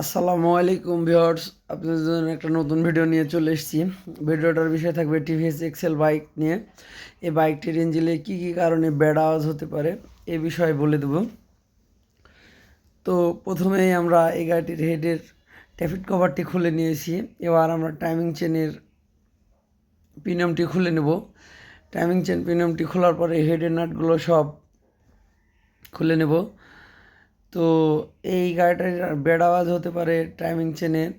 আসসালামু আলাইকুম ভিউয়ার্স, আপনাদের জন্য একটা নতুন ভিডিও নিয়ে চলে এসেছি। ভিডিওটার বিষয় থাকবে টিভিএস এক্সেল বাইক নিয়ে। এই বাইকটির ইঞ্জিনে কী কী কারণে ব্যাড আওয়াজ হতে পারে এ বিষয়ে বলে দেব। তো প্রথমেই আমরা এই গাড়িটির হেডের ট্যাফিট কভারটি খুলে নিয়েছি। এবার আমরা টাইমিং চেনের পিনিয়মটি খুলে নেব। টাইমিং চেন পিনিয়মটি খোলার পরে হেডের নাটগুলো সব খুলে নেব। তো এই গাড়িটার বেড আওয়াজ হতে পারে টাইমিং চেনের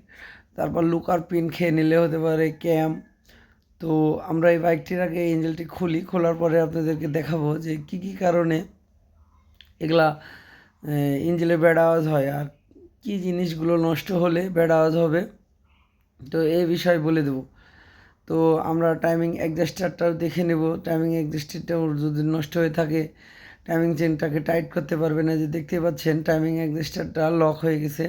তারপর লুকার পিন খেয়ে নিলে হতে পারে ক্যাম তো আমরা এই বাইকটির আগে ইঞ্জিনটি খুলি, খোলার পরে আপনাদেরকে দেখাবো যে কি কি কারণে এগুলা ইঞ্জিনে ব্যাড আওয়াজ হয় আর কি জিনিসগুলো নষ্ট হলে ব্যাড আওয়াজ হবে। তো এই বিষয় বলে দেবো। তো আমরা টাইমিং অ্যাডজাস্টারটাও দেখে নেব। টাইমিং অ্যাডজাস্টারটাও যদি নষ্ট হয়ে থাকে টাইমিং চেনটাকে টাইট করতে পারবে না যে দেখতে পাচ্ছেন টাইমিং অ্যাডজাস্টারটা লক হয়ে গেছে।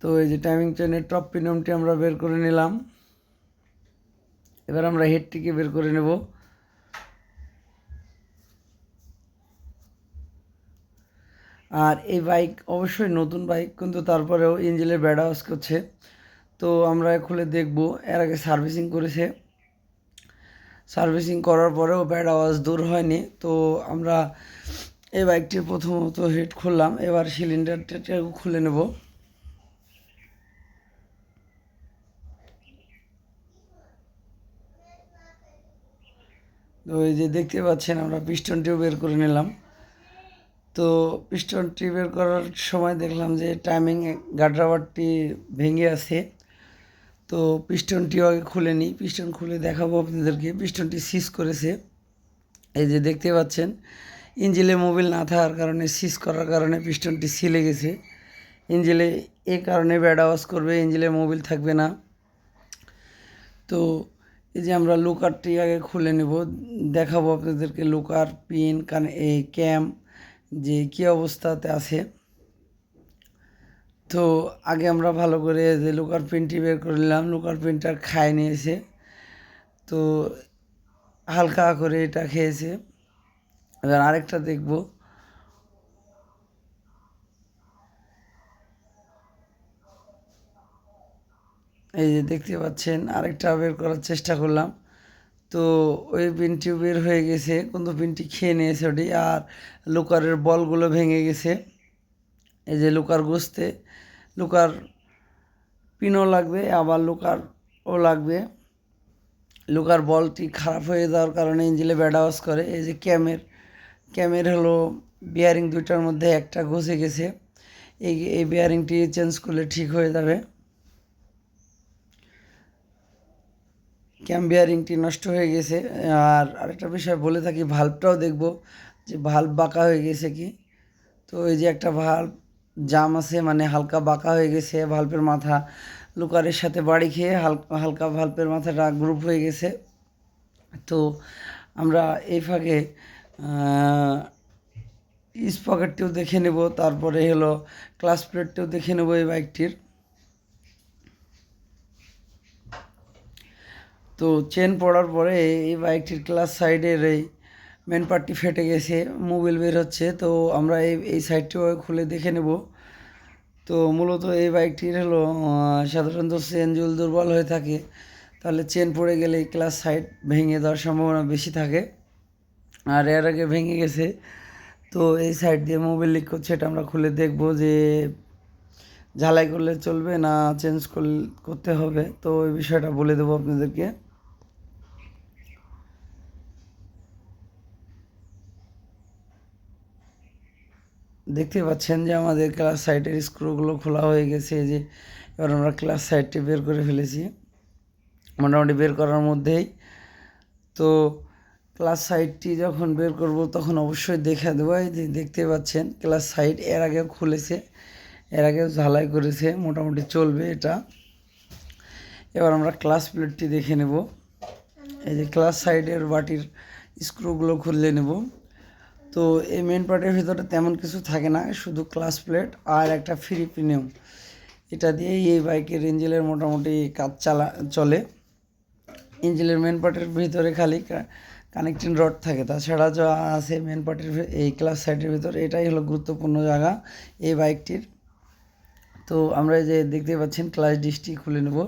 তো এই যে টাইমিং চেনের টপ পিনমটি আমরা বের করে নিলাম। এবার আমরা হেডটিকে বের করে নেব। আর এই বাইক অবশ্যই নতুন বাইক কিন্তু তারপরেও ইঞ্জিনের ব্যাড আওয়াজ করছে। তো আমরা খুলে দেখব, এর আগে সার্ভিসিং করেছে। সার্ভিসিং করার পরেও ব্যাড আওয়াজ দূর হয়নি। তো আমরা এই বাইকটির প্রথমত হেড খুললাম। এবার সিলিন্ডারটাকেও খুলে নেব। তো এই যে দেখতে পাচ্ছেন, আমরা পিস্টনটিও বের করে নিলাম। তো পিস্টনটি বের করার সময় দেখলাম যে টাইমিং গার্ড রাবারটি ভেঙে আছে। তো পিস্টনটিও আগে খুলে নিই। পিস্টন খুলে দেখাবো আপনাদেরকে। পিস্টনটি সিজ করেছে। এই যে দেখতে পাচ্ছেন, ইঞ্জিলে মোবিল না থাকার কারণে, সিজ করার কারণে পিস্টনটি সিলে গেছে। ইঞ্জিলে এ কারণে ব্যাড আওয়াজ করবে, ইঞ্জিলে মোবিল থাকবে না। তো এই যে আমরা লুকারটি আগে খুলে নেব। দেখাবো আপনাদেরকে লুকার পিন, কান এই ক্যাম যে কী অবস্থাতে আছে। তো আগে আমরা ভালো করে যে লোকার প্রিন্টটি বের করে নিলাম লোকার প্রিন্টার খায় নিয়েছে তো হালকা করে এটা খেয়েছে। এবার আরেকটা দেখব। এই যে দেখতে পাচ্ছেন, আরেকটা বের করার চেষ্টা করলাম। তো ওই পিনটি বের হয়ে গেছে, কিন্তু পিনটি খেয়ে নিয়েছে ওটি আর লোকারের বলগুলো ভেঙে গেছে। এই যে লোকার গোস্তে, লুকার পিনও লাগবে, আবার লুকারও লাগবে। লুকার বলটি খারাপ হয়ে যাওয়ার কারণে ইঞ্জিলে ব্যাড আওয়াজ করে। এই যে ক্যামের ক্যামের হলো বিয়ারিং দুইটার মধ্যে একটা ঘষে গেছে। এই এই বিয়ারিংটি চেঞ্জ করলে ঠিক হয়ে যাবে। ক্যাম বিয়ারিংটি নষ্ট হয়ে গেছে। আর আরেকটা বিষয় বলে থাকি ভাল্বটাও দেখব যে ভাল্ব বাঁকা হয়ে গেছে কি? তো এই যে একটা ভাল্ব জাম আছে মানে হালকা বাঁকা হয়ে গেছে ভাল্পের মাথা। লুকারের সাথে বাড়ি খেয়ে হালকা হালকা ভাল্পের মাথাটা গ্রুপ হয়ে গেছে। তো আমরা এই ফাঁকে স্পকেটটিও দেখে নেব, তারপরে হলো ক্লাস প্লেটটিও দেখে নেব এই বাইকটির তো চেন পড়ার পরে এই বাইকটির ক্লাস সাইডের এই মেন পার্টটি ফেটে গেছে মোবিল বের হচ্ছে তো আমরা এই এই সাইডটিও খুলে দেখে নেব। তো মূলত এই বাইকটির হলো সাধারণত চেন জুল দুর্বল হয়ে থাকে, তাহলে চেন পড়ে গেলে ক্লাস সাইড ভেঙে দেওয়ার সম্ভাবনা বেশি থাকে। আর এর আগে ভেঙে গেছে, তো এই সাইড দিয়ে মোবিল লিক করছে, এটা আমরা খুলে দেখব যে ঝালাই করলে চলবে না চেঞ্জ করতে হবে। তো এই বিষয়টা বলে দেবো আপনাদেরকে। দেখতে পাচ্ছেন যে আমাদের ক্লাস সাইটের স্ক্রুগুলো খোলা হয়ে গেছে যে এবার আমরা ক্লাস সাইডটি বের করে ফেলেছি। মোটামুটি বের করার মধ্যেই। তো ক্লাস সাইডটি যখন বের করব তখন অবশ্যই দেখা দেবো যে দেখতে পাচ্ছেন ক্লাস সাইড এর আগেও খুলেছে, এর আগেও ঝালাই করেছে, মোটামুটি চলবে এটা। এবার আমরা ক্লাস প্লেটটি দেখে নেব। এই যে ক্লাস সাইডের বাটির স্ক্রুগুলো খুললে নেব। তো এই মেন পার্টের ভিতরে তেমন কিছু থাকে না, শুধু ক্লাস প্লেট আর একটা ফ্রি প্রিমিয়াম এটা দিয়েই এই বাইকের ইঞ্জিনের মোটামুটি কাজ চালা, চলে। ইঞ্জিনের মেন পার্টের ভিতরে খালি কানেক্টিং রড থাকে। তাছাড়া যা আছে মেন পার্টের এই ক্লাস সাইডের ভিতরে, এটাই হলো গুরুত্বপূর্ণ জায়গা এই বাইকটির তো আমরা যে দেখতে পাচ্ছেন ক্লাস ডিসটি খুলে নেব।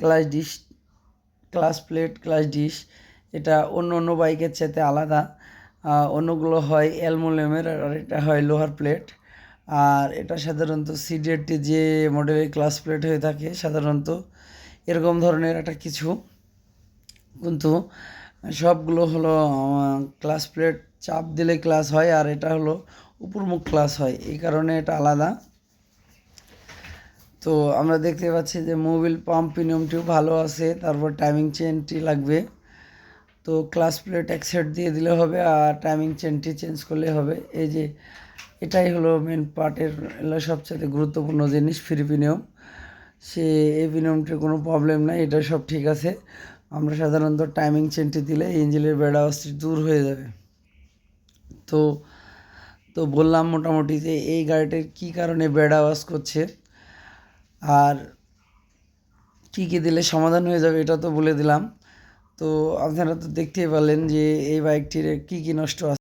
Glass dish glass plate, glass dish, এটা অন্য অন্য বাইকের চাইতে আলাদা। অন্যগুলো হয় অ্যালমোনিয়ামের আর এটা হয় লোহার প্লেট। আর এটা সাধারণত সিডিএটি যে মডেলের ক্লাস প্লেট হয়ে থাকে সাধারণত। এরকম ধরনের একটা কিছু। কিন্তু সবগুলো হলো ক্লাস প্লেট চাপ দিলে ক্লাস হয় আর এটা হলো উপরমুখ ক্লাস হয়। এই কারণে এটা আলাদা। তো আমরা দেখতে পাচ্ছি যে মোবিল পাম্প পিনিয়মটিও ভালো আছে, তারপর টাইমিং চেনটি লাগবে। তো ক্লাস প্লেট এক সেট দিয়ে দিলে হবে আর টাইমিং চেনটি চেঞ্জ করলে হবে। এই যে এটাই হলো মেন পার্টের সবচেয়ে গুরুত্বপূর্ণ জিনিস ফ্রি পিনিয়ম সে এই পিনিয়মটির কোনো প্রবলেম নাই, এটা সব ঠিক আছে। আমরা সাধারণত টাইমিং চেনটি দিলে ইঞ্জিনের বেড আওয়াজটি দূর হয়ে যাবে। তো তো বললাম মোটামুটি যে এই গাড়িটির কী কারণে বেড আওয়াজ করছে? আর কী কী দিলে সমাধান হয়ে যাবে এটা তো বলে দিলাম। তো আপনারা তো দেখতেই পারলেন যে এই বাইকটির কী কী নষ্ট আছে।